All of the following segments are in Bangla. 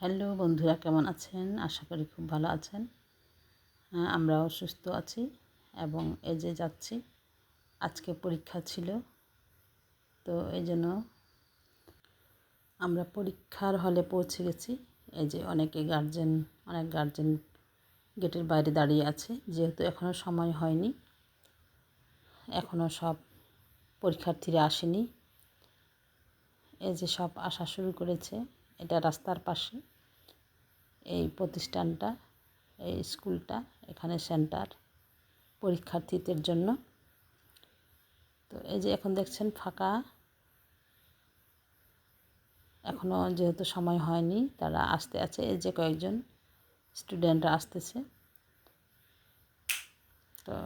হ্যালো বন্ধুরা কেমন আছেন? আশা করি খুব ভালো আছেন। হ্যাঁ, আমরাও সুস্থ আছি এবং এই যে যাচ্ছি আজকে পরীক্ষা ছিল। তো এই জন্য আমরা পরীক্ষার হলে পৌঁছে গেছি। এই যে অনেকে গার্জেন অনেক গার্জেন গেটের বাইরে দাঁড়িয়ে আছে যেহেতু এখনও সময় হয়নি। এখনও সব পরীক্ষার্থীরা আসেনি। এই যে সব আসা শুরু করেছে। এটা রাস্তার পাশে। এই প্রতিষ্ঠানটা, এই স্কুলটা, এখানে সেন্টার পরীক্ষার্থীদের জন্য। তো এই যে এখন দেখছেন ফাঁকা। এখনও যেহেতু সময় হয়নি, তারা আসতে আছে। এই যে কয়েকজন স্টুডেন্টরা আসতেছে। তো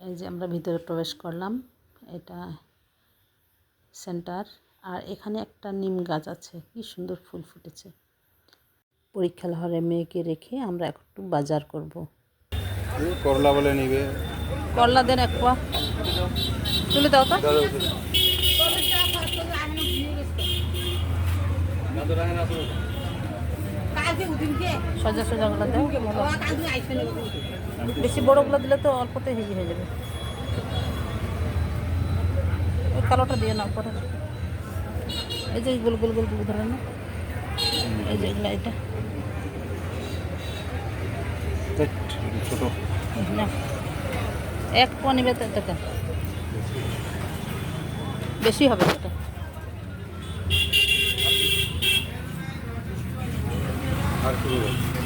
এই যে আমরা ভিতরে প্রবেশ করলাম। এটা সেন্টার। আর এখানে একটা নিম গাছ আছে। কি সুন্দর ফুল ফুটেছে। পরীক্ষা হলে মেয়েকে রেখে আমরা একটু বাজার করব। করলা বলে নিবে। করলা দেন এক পোয়া। তুলে দাও তো। সোজা সোজাগুলো বেশি বড়গুলো দিলে তো অল্পতে হেজি হয়ে যাবে। ওই কালোটা দিয়ে নাও পরে। এই যে গোল গোল গোল গোল ধরে না এই যে এগুলো এটা। ছোট। না। এক পোয়া নিবে টাকা বেশি হবে এটা।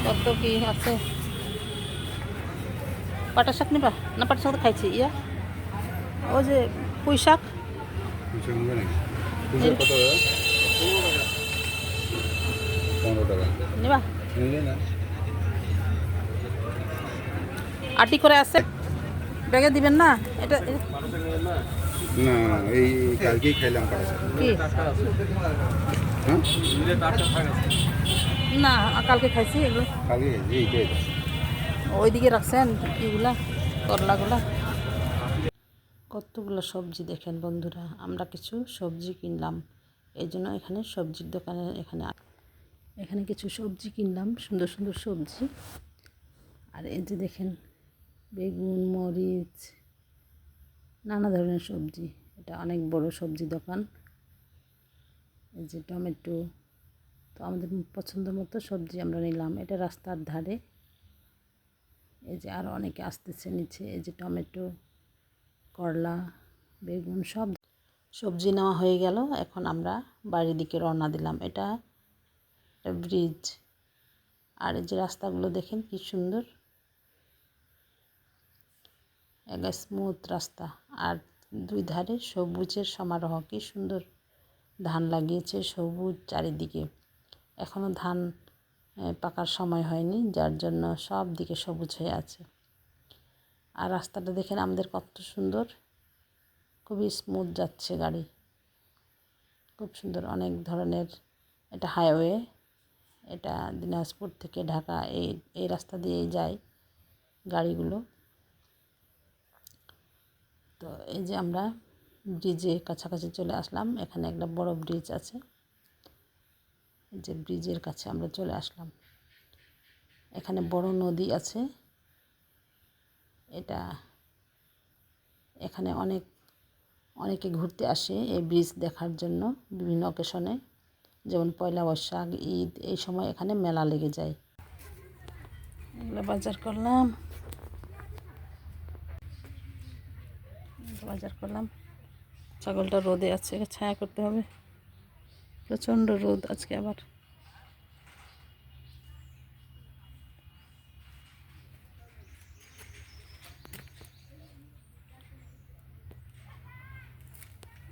কত কি আছে? পাটা শাক নিবা? না পাটা শাক তো খাইছি। ইয়া? ও যে পুঁই শাক? কত পনেরো টাকা। নিবা? না আটি করে আছে। ব্যাগে দিবেন না? এটা না এই কালকেই খাইলাম কি? না কালকে খাইছি এগুলো। কালকে। ওইদিকে রাখছেন এগুলা করলাগুলা। কতগুলো সবজি দেখেন বন্ধুরা, আমরা কিছু সবজি কিনলাম। এই জন্য এখানে সবজির দোকানে এখানে এখানে কিছু সবজি কিনলাম, সুন্দর সুন্দর সবজি। আর এই যে দেখেন, বেগুন, মরিচ, নানা ধরনের সবজি। এটা অনেক বড় সবজি দোকান। এই যে টমেটো। তো আমাদের পছন্দ মতো সবজি আমরা নিলাম। এটা রাস্তার ধারে। এই যে আরও অনেকে আসতেছে নিচে। এই যে টমেটো। করলা, বেগুন সব সবজি নেওয়া হয়ে গেল। এখন আমরা বাড়ির দিকে রওনা দিলাম। এটা ব্রিজ আর যে রাস্তাগুলো দেখেন কি সুন্দর। এক স্মুথ রাস্তা। আর দুই ধারে সবুজের সমারোহ, কি সুন্দর। ধান লাগিয়েছে সবুজ চারিদিকে। এখনও ধান পাকার সময় হয়নি, যার জন্য সব দিকে সবুজ হয়ে আছে। আর রাস্তাটা দেখেন আমাদের কত সুন্দর। খুবই স্মুথ যাচ্ছে গাড়ি। খুব সুন্দর অনেক ধরনের এটা হাইওয়ে এটা দিনাজপুর থেকে ঢাকা এই এই রাস্তা দিয়েই যায় গাড়িগুলো। তো এই যে আমরা ব্রিজে কাছাকাছি চলে আসলাম, এখানে একটা বড় ব্রিজ আছে। যে ব্রিজের কাছে আমরা চলে আসলাম। এখানে বড় নদী আছে। এটা এখানে অনেক, অনেকে ঘুরতে আসে এই ব্রিজ দেখার জন্য বিভিন্ন অকেশনে যেমন পয়লা বৈশাখ, ঈদ, এই সময় এখানে মেলা লেগে যায়। এগুলো বাজার করলাম। বাজার করলাম। ছাগলটা রোদে আছে, ছায়া করতে হবে। প্রচণ্ড রোদ আজকে আবার।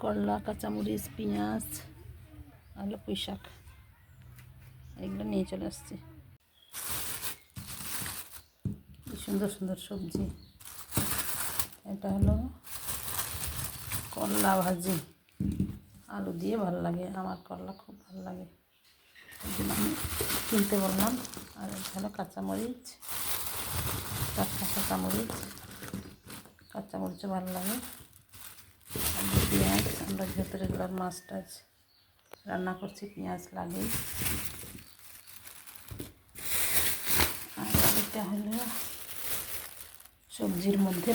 করলা কাঁচামরিচ, পেঁয়াজ আর পুঁই শাক, এগুলো নিয়ে চলে আসছি। সুন্দর সুন্দর সবজি। এটা হলো করলা ভাজি। আলু দিয়ে ভালো লাগে, আমার করলা খুব ভালো লাগে। আমি কিনতে বললাম। আর এটা হলো কাঁচামরিচ কাঁচামরিচ, কাঁচামরিচও ভালো লাগে। পেঁয়াজ, আমরা ভেতরে গুলার মাছ টাছ রান্না করছি, পেঁয়াজ লাগে আর এটা হলো সবজির মধ্যে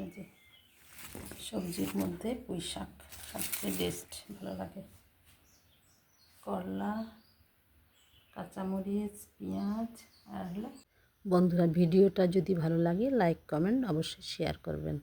এই যে, সবজির মধ্যে পুঁই শাক, সবচেয়ে বেস্ট ভালো লাগে। করলা, কাঁচামরিচ, পেঁয়াজ, আর হলো বন্ধুরা ভিডিওটা যদি ভালো লাগে লাইক কমেন্ট অবশ্যই শেয়ার করবেন।